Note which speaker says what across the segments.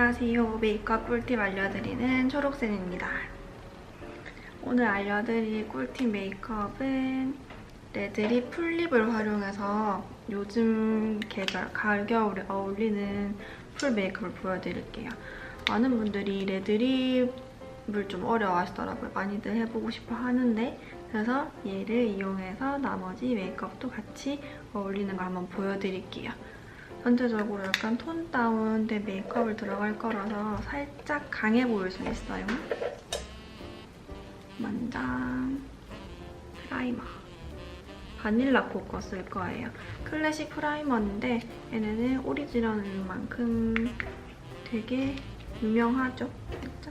Speaker 1: 안녕하세요. 메이크업 꿀팁 알려드리는 초록쌤입니다. 오늘 알려드릴 꿀팁 메이크업은 레드립 풀립을 활용해서 요즘 계절 가을 겨울에 어울리는 풀 메이크업을 보여드릴게요. 많은 분들이 레드립을 좀 어려워하시더라고요. 많이들 해보고 싶어 하는데 그래서 얘를 이용해서 나머지 메이크업도 같이 어울리는 걸 한번 보여드릴게요. 전체적으로 약간 톤 다운된 메이크업을 들어갈 거라서 살짝 강해 보일 수 있어요. 먼저 프라이머. 바닐라 코코 쓸 거예요. 클래식 프라이머인데 얘네는 오리지널인 만큼 되게 유명하죠. 그쵸?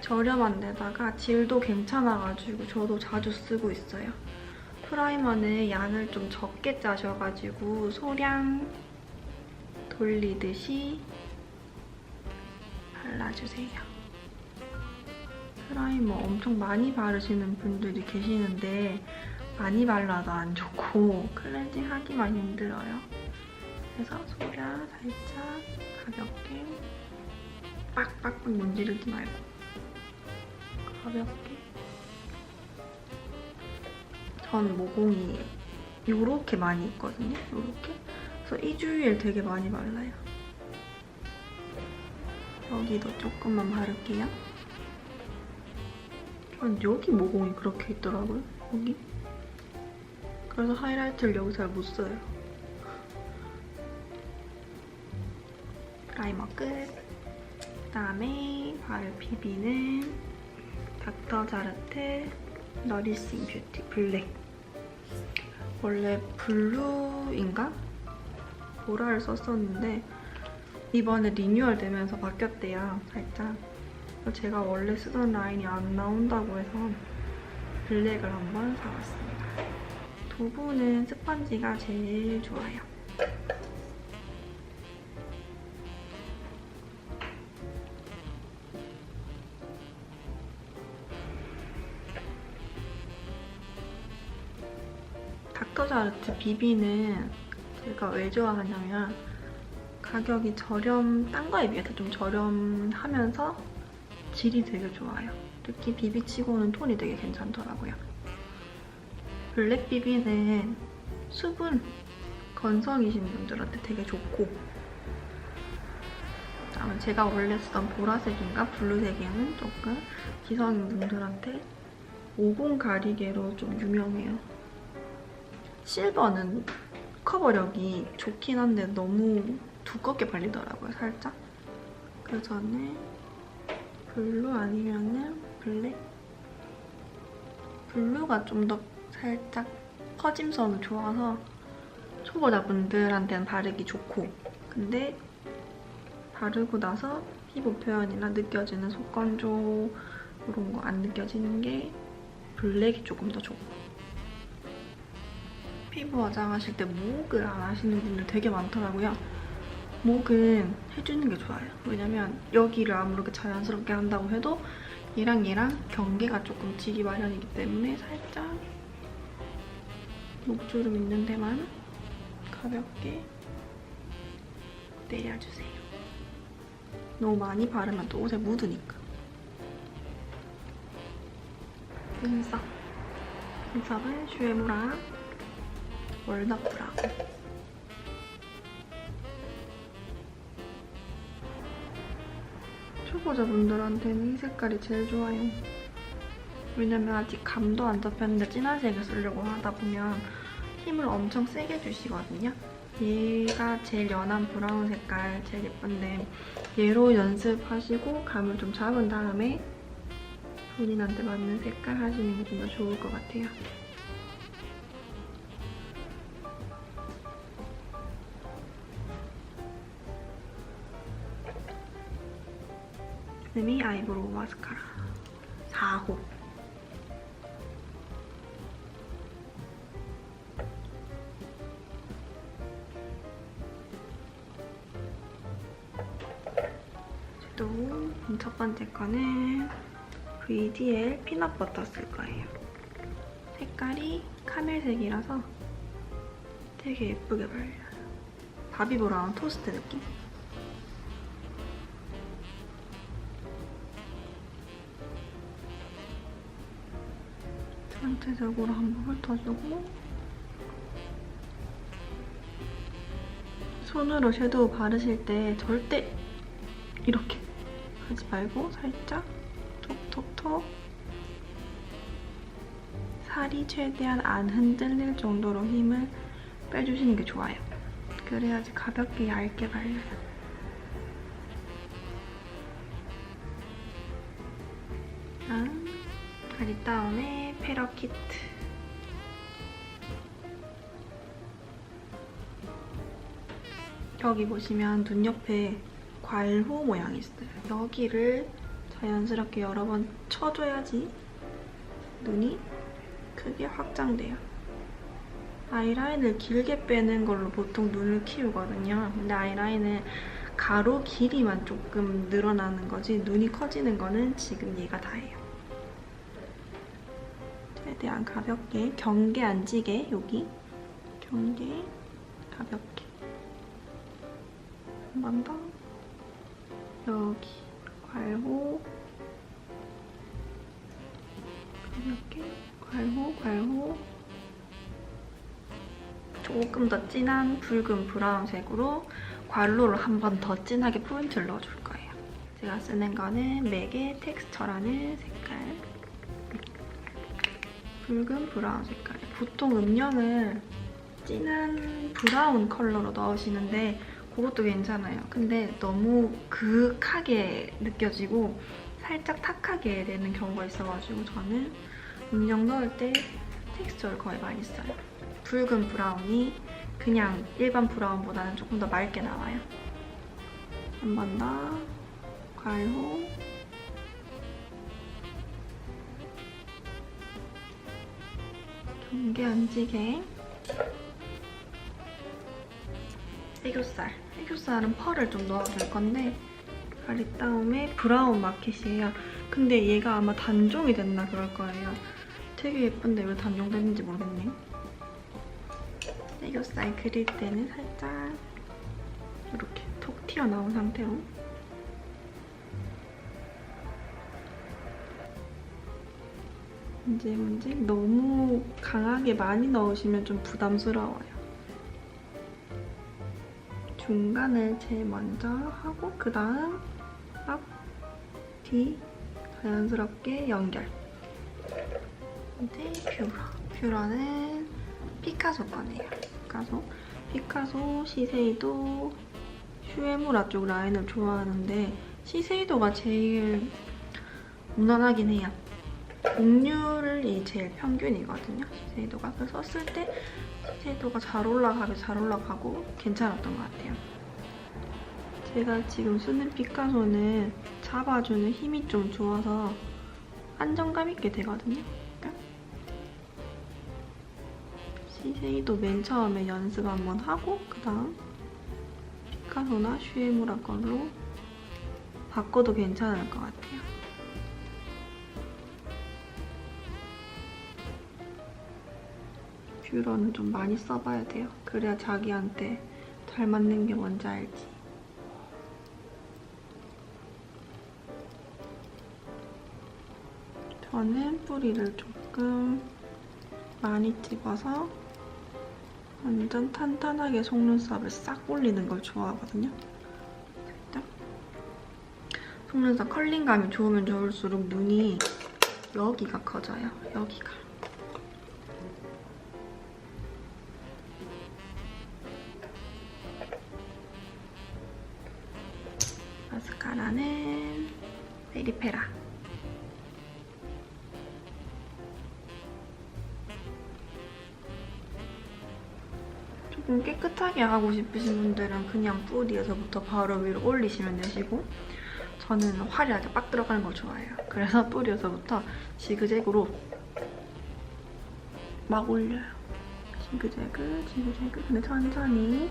Speaker 1: 저렴한 데다가 질도 괜찮아가지고 저도 자주 쓰고 있어요. 프라이머는 양을 좀 적게 짜셔가지고 소량 돌리듯이 발라주세요. 프라이머 엄청 많이 바르시는 분들이 계시는데 많이 발라도 안 좋고 클렌징 하기만 힘들어요. 그래서 소량 살짝 가볍게 빡빡빡 문지르지 말고 가볍게 전 모공이 요렇게 많이 있거든요. 요렇게 그래서 이 주위에 되게 많이 발라요. 여기도 조금만 바를게요. 전 여기 모공이 그렇게 있더라고요. 여기. 그래서 하이라이트를 여기 잘 못 써요. 프라이머 끝. 그다음에 바를 비비는 닥터 자르트 너리싱 뷰티 블랙. 원래 블루인가? 보라를 썼었는데 이번에 리뉴얼 되면서 바뀌었대요, 살짝. 제가 원래 쓰던 라인이 안 나온다고 해서 블랙을 한번 사봤습니다. 도구는 스펀지가 제일 좋아요. 닥터자르트 비비는 제가 왜 좋아하냐면 가격이 저렴, 딴 거에 비해서 좀 저렴하면서 질이 되게 좋아요. 특히 비비치고는 톤이 되게 괜찮더라고요. 블랙 비비는 수분 건성이신 분들한테 되게 좋고 제가 원래 쓰던 보라색인가 블루색에는 조금 기성인 분들한테 모공 가리개로 좀 유명해요. 실버는 커버력이 좋긴 한데 너무 두껍게 발리더라고요, 살짝. 그래서 저는 블루 아니면은 블랙? 블루가 좀 더 살짝 퍼짐선이 좋아서 초보자분들한테는 바르기 좋고 근데 바르고 나서 피부 표현이나 느껴지는 속건조 이런 거 안 느껴지는 게 블랙이 조금 더 좋고 피부 화장하실 때 목을 안 하시는 분들 되게 많더라고요. 목은 해주는 게 좋아요. 왜냐면 여기를 아무렇게 자연스럽게 한다고 해도 얘랑 얘랑 경계가 조금 지기 마련이기 때문에 살짝 목주름 있는 데만 가볍게 내려주세요. 너무 많이 바르면 또 옷에 묻으니까. 눈썹. 눈썹은 슈에무랑 브라운. 초보자분들한테는 이 색깔이 제일 좋아요. 왜냐면 아직 감도 안 잡혔는데 진한 색을 쓰려고 하다 보면 힘을 엄청 세게 주시거든요. 얘가 제일 연한 브라운 색깔 제일 예쁜데 얘로 연습하시고 감을 좀 잡은 다음에 본인한테 맞는 색깔 하시는 게 좀 더 좋을 것 같아요. 스미 아이브로우 마스카라 4호 또 첫 번째 거는 VDL 피넛버터 쓸 거예요. 색깔이 카멜색이라서 되게 예쁘게 발려요. 바비 브라운 토스트 느낌? 전체적으로 한번 훑어주고 손으로 섀도우 바르실 때 절대 이렇게 하지 말고 살짝 톡톡톡 살이 최대한 안 흔들릴 정도로 힘을 빼주시는 게 좋아요. 그래야지 가볍게 얇게 발려요. 다음 가리다움 의 페러 키트 여기 보시면 눈 옆에 괄호 모양이 있어요. 여기를 자연스럽게 여러 번 쳐줘야지 눈이 크게 확장돼요. 아이라인을 길게 빼는 걸로 보통 눈을 키우거든요. 근데 아이라인은 가로 길이만 조금 늘어나는 거지 눈이 커지는 거는 지금 얘가 다예요. 최대한 가볍게 경계 안 지게 여기. 경계 가볍게. 한 번 더. 여기. 괄호. 가볍게. 괄호 괄호. 조금 더 진한 붉은 브라운색으로 괄로를 한 번 더 진하게 포인트를 넣어줄 거예요. 제가 쓰는 거는 맥의 텍스처라는 색깔. 붉은 브라운 색깔. 보통 음영을 진한 브라운 컬러로 넣으시는데 그것도 괜찮아요. 근데 너무 그윽하게 느껴지고 살짝 탁하게 되는 경우가 있어가지고 저는 음영 넣을 때 텍스처를 거의 많이 써요. 붉은 브라운이 그냥 일반 브라운보다는 조금 더 맑게 나와요. 한 번 더 괄호 경계 안지게 애교살 애교살은 펄을 좀 넣어줄 건데 가리다움의 브라운 마켓이에요. 근데 얘가 아마 단종이 됐나 그럴 거예요. 되게 예쁜데 왜 단종됐는지 모르겠네. 애교살 그릴 때는 살짝 이렇게 톡 튀어나온 상태로 이제 문제 너무 강하게 많이 넣으시면 좀 부담스러워요. 중간을 제일 먼저 하고 그 다음 앞, 뒤 자연스럽게 연결. 이제 뷰러. 뷰러는 피카소 거네요. 피카소. 피카소, 시세이도, 슈에무라 쪽 라인을 좋아하는데 시세이도가 제일 무난하긴 해요. 곡률이 제일 평균이거든요. 시세이도가. 그래서 썼을 때 시세이도가 잘 올라가게 잘 올라가고 괜찮았던 것 같아요. 제가 지금 쓰는 피카소는 잡아주는 힘이 좀 좋아서 안정감 있게 되거든요. 그러니까 시세이도 맨 처음에 연습 한번 하고 그 다음 피카소나 슈에무라 걸로 바꿔도 괜찮을 것 같아요. 뷰러는 좀 많이 써봐야 돼요. 그래야 자기한테 잘 맞는 게 뭔지 알지. 저는 뿌리를 조금 많이 찍어서 완전 탄탄하게 속눈썹을 싹 올리는 걸 좋아하거든요. 살짝. 속눈썹 컬링감이 좋으면 좋을수록 눈이 여기가 커져요. 여기가. 페리페라. 조금 깨끗하게 하고 싶으신 분들은 그냥 뿌리에서부터 바로 위로 올리시면 되시고 저는 화려하게 빡 들어가는 걸 좋아해요. 그래서 뿌리에서부터 지그재그로 막 올려요. 지그재그, 지그재그. 근데 천천히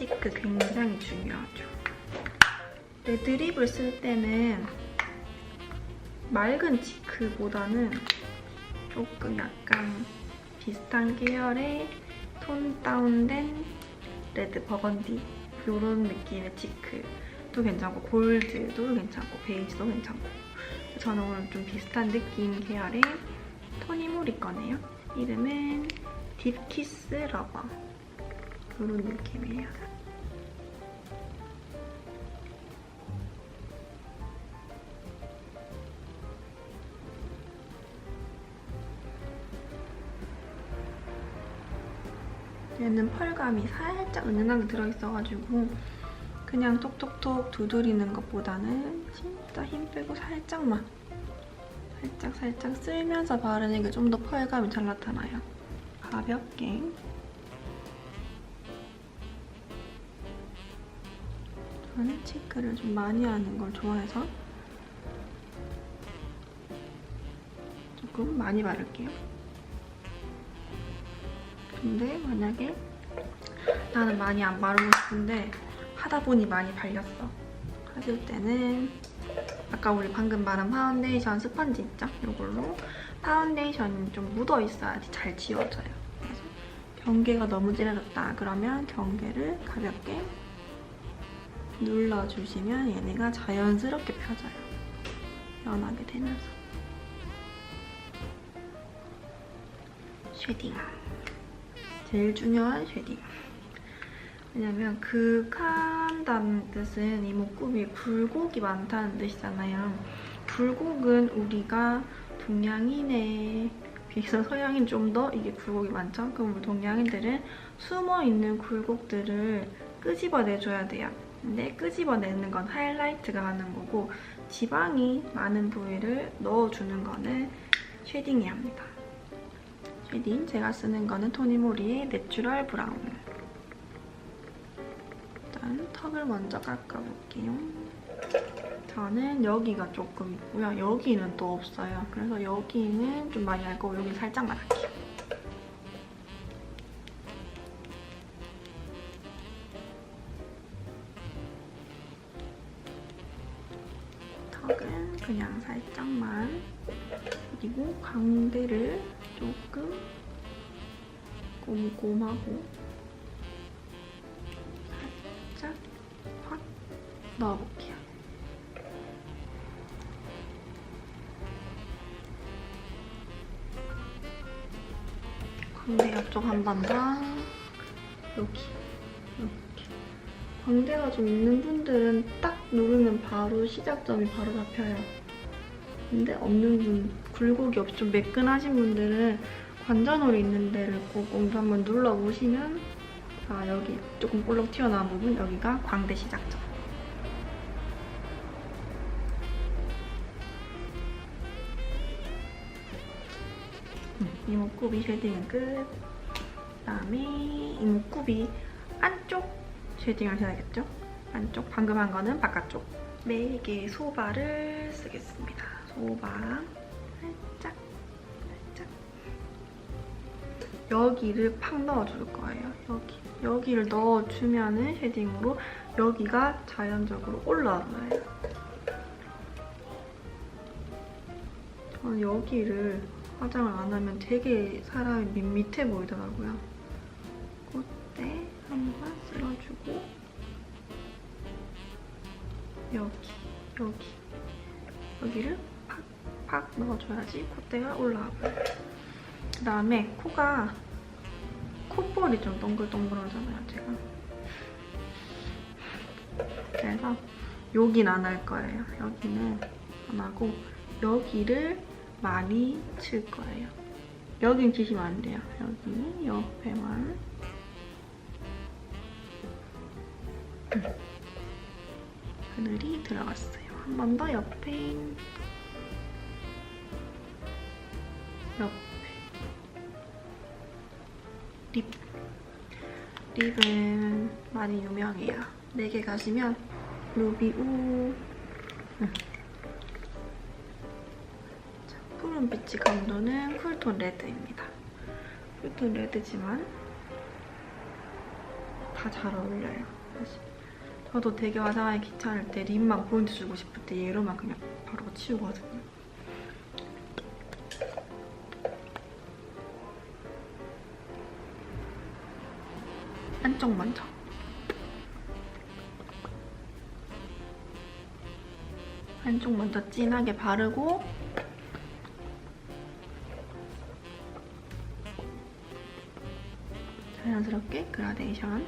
Speaker 1: 치크 굉장히 중요하죠. 레드립을 쓸 때는 맑은 치크보다는 조금 약간 비슷한 계열의 톤 다운된 레드 버건디 이런 느낌의 치크 핑크도 괜찮고 골드도 괜찮고 베이지도 괜찮고 저는 오늘 좀 비슷한 느낌 계열의 토니 모리 거네요. 이름은 딥키스 러버 이런 느낌이에요. 얘는 펄감이 살짝 은은하게 들어있어가지고 그냥 톡톡톡 두드리는 것보다는 진짜 힘 빼고 살짝만 살짝 살짝 쓸면서 바르는 게 좀 더 펄감이 잘 나타나요. 가볍게 저는 체크를 좀 많이 하는 걸 좋아해서 조금 많이 바를게요. 근데 만약에 나는 많이 안 바르고 싶은데 하다 보니 많이 발렸어. 하실 때는 아까 우리 방금 바른 파운데이션 스펀지 있죠? 이걸로 파운데이션이 좀 묻어 있어야지 잘 지워져요. 그래서 경계가 너무 진해졌다 그러면 경계를 가볍게 눌러주시면 얘네가 자연스럽게 펴져요. 연하게 되면서. 쉐딩. 제일 중요한 쉐딩. 왜냐면 극한다는 뜻은 이 목구비에 굴곡이 많다는 뜻이잖아요. 굴곡은 우리가 동양인에 비해서 서양인 좀 더 이게 굴곡이 많죠? 그럼 우리 동양인들은 숨어있는 굴곡들을 끄집어내줘야 돼요. 근데 끄집어내는 건 하이라이트가 하는 거고 지방이 많은 부위를 넣어주는 거는 쉐딩이 합니다. 쉐딩 제가 쓰는 거는 토니모리의 내추럴 브라운 일단 턱을 먼저 깎아볼게요. 저는 여기가 조금 있고요. 여기는 또 없어요. 그래서 여기는 좀 많이 얇고 여기 살짝만 할게요. 광대를 조금 꼼꼼하고 살짝 확 넣어볼게요. 광대 옆쪽 한번 더. 여기. 이렇게. 광대가 좀 있는 분들은 딱 누르면 바로 시작점이 바로 잡혀요. 근데 없는 분, 굴곡이 없이 좀 매끈하신 분들은 관자놀이 있는 데를 꼭 엉덩이 한번 눌러보시면 자 여기 조금 볼록 튀어나온 부분 여기가 광대 시작점. 음, 이목구비 쉐딩은 끝. 그다음에 이목구비 안쪽 쉐딩을 해야겠죠? 안쪽 방금 한 거는 바깥쪽. 메이게 소바를 쓰겠습니다. 소바 여기를 팍 넣어줄 거예요. 여기 여기를 넣어주면은 쉐딩으로 여기가 자연적으로 올라와요. 저는 여기를 화장을 안 하면 되게 사람이 밋밋해 보이더라고요. 그때 한번 쓸어주고 여기, 여기, 여기를 팍 팍 넣어줘야지 콧대가 올라와요. 그 다음에 코가 콧볼이 좀 동글동글하잖아요, 제가. 그래서 여긴 안 할 거예요. 여기는 안 하고 여기를 많이 칠 거예요. 여긴 치시면 안 돼요. 여기 옆에만. 하늘이 들어갔어요. 한 번 더. 옆에. 립. 립은 많이 유명해요. 4개 가시면 루비우. 음. 자, 푸른빛이 강도는 쿨톤 레드입니다. 쿨톤 레드지만 다 잘 어울려요. 사실. 저도 되게 화장하기 귀찮을 때 립만 포인트 주고 싶을 때 얘로만 그냥 바로 치우거든요. 안쪽 먼저. 한쪽 먼저 진하게 바르고 자연스럽게 그라데이션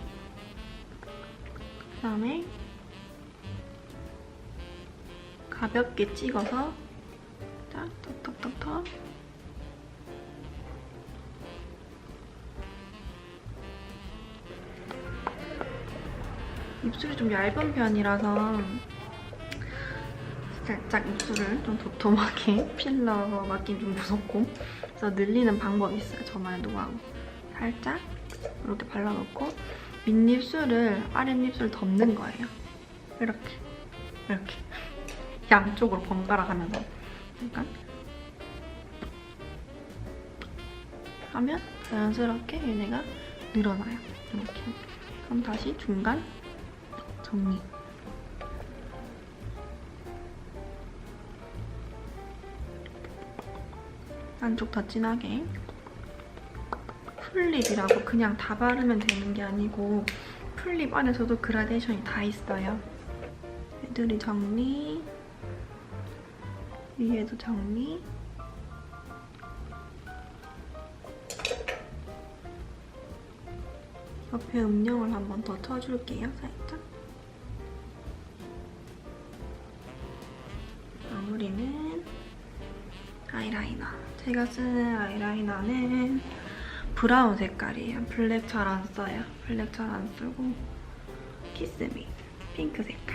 Speaker 1: 그 다음에 가볍게 찍어서 입술이 좀 얇은 편이라서 살짝 입술을 좀 도톰하게 필러 맞긴 좀 무섭고 그래서 늘리는 방법이 있어요. 저만의 노하우. 살짝 이렇게 발라놓고 윗입술을 아랫입술 덮는 거예요. 이렇게 이렇게 양쪽으로 번갈아 가면서 약간 하면 자연스럽게 얘네가 늘어나요. 이렇게. 그럼 다시 중간 정리. 안쪽 더 진하게. 풀립이라고 그냥 다 바르면 되는 게 아니고 풀립 안에서도 그라데이션이 다 있어요. 애들이 정리. 위에도 정리. 옆에 음영을 한번 더 쳐줄게요, 살짝. 제가 쓰는 아이라이너는 브라운 색깔이에요. 블랙 잘 안 써요. 블랙 잘 안 쓰고 키스미 핑크 색깔.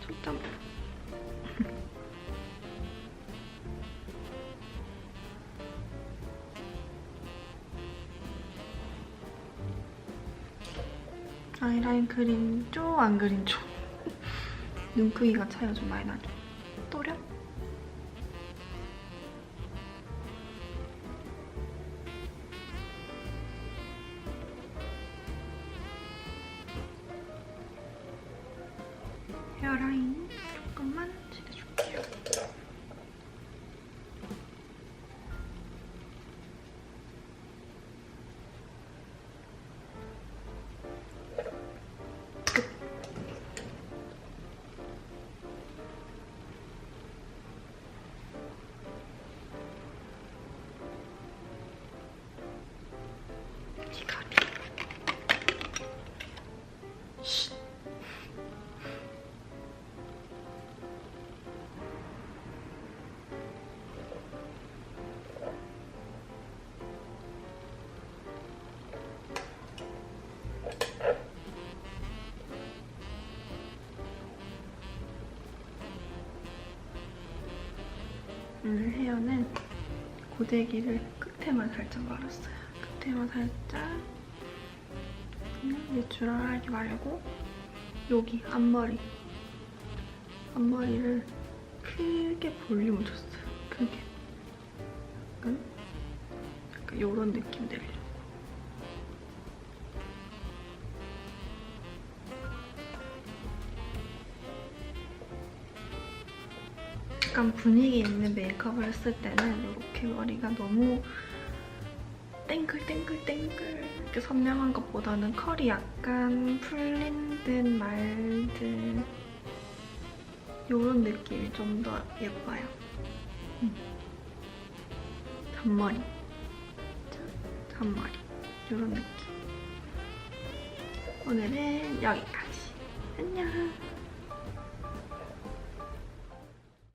Speaker 1: 초점. 아이라인 그린 쪽, 안 그린 쪽. 눈 크기가 차이가 좀 많이 나죠. 오늘 헤어는 고데기를 끝에만 살짝 말았어요. 끝에만 살짝 그냥 내추럴하게 말고 여기 앞머리 앞머리를 크게 볼륨을 줬어요. 크게 약간 약간 이런 느낌 내려 약간 분위기 있는 메이크업을 했을 때는 이렇게 머리가 너무 땡글땡글땡글 이렇게 선명한 것보다는 컬이 약간 풀린 듯말듯 이런 느낌이 좀 더 예뻐요. 음. 잔머리. 자, 잔머리. 이런 느낌. 오늘은 여기까지. 안녕.